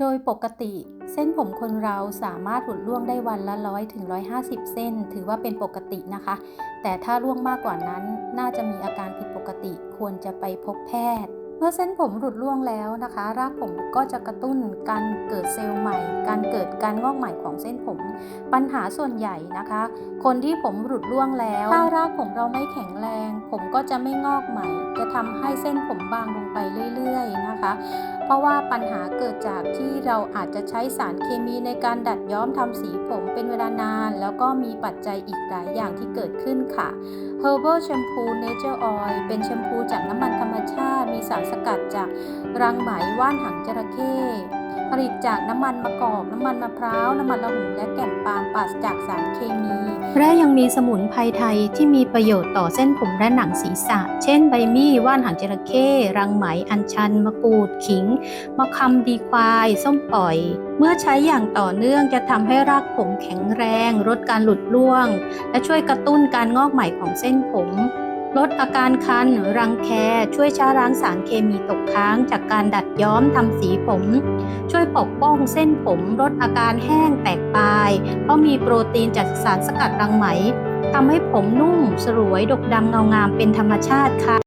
โดยปกติเส้นผมคนเราสามารถหลุดร่วงได้วันละร้อยถึง150เส้น ถือว่าเป็นปกตินะคะ แต่ถ้าร่วงมากกว่านั้น น่าจะมีอาการผิดปกติควรจะไปพบแพทย์ เมื่อเส้นผมหลุดร่วงแล้วนะคะ รากผมก็จะกระตุ้นการเกิดเซลล์ใหม่ การเกิดการงอกใหม่ของเส้นผม ปัญหาส่วนใหญ่นะคะ คนที่ผมหลุดร่วงแล้ว ถ้ารากผมเราไม่แข็งแรง ผมก็จะไม่งอกใหม่ จะทำให้เส้นผมบางลงไปเรื่อย ๆ นะคะ ราะว่าปัญหาเกิดจากที่เราอาจจะใช้สารเคมีในการดัดย้อมทำสีผมเป็นเวลานาน แล้วก็มีปัจจัยอีกหลายอย่างที่เกิดขึ้นค่ะ Herbal Shampoo Nature Oil เป็นแชมพูจากน้ำมันธรรมชาติ มีสารสกัดจากรังไหมว่านหางจระเข้ ลิตจากน้ำมันมะกอก น้ำมันมะพร้าว น้ำมันละหุงและแก่นปาล์มปราศจากสารเคมี และยังมีสมุนไพรไทยที่มีประโยชน์ต่อเส้นผมและหนังศีรษะ เช่นใบมี่ว่านหางจระเข้รังไหม อัญชัน มะกรูด ขิง มะคำดีควาย ส้มปล่อย เมื่อใช้อย่างต่อเนื่องจะทำให้รากผมแข็งแรง ลดการหลุดร่วง และช่วยกระตุ้นการงอกใหม่ของเส้นผม ลดอาการคันรังแค ช่วยช้าล้างสารเคมีตกค้าง จากการดัดย้อมทำสีผม ช่วยปกป้องเส้นผมลดอาการแห้งแตกปลาย เพราะมีโปรตีนจากสารสกัดรังไหมทำให้ผมนุ่มสลวยดกดำเงางามเป็นธรรมชาติค่ะ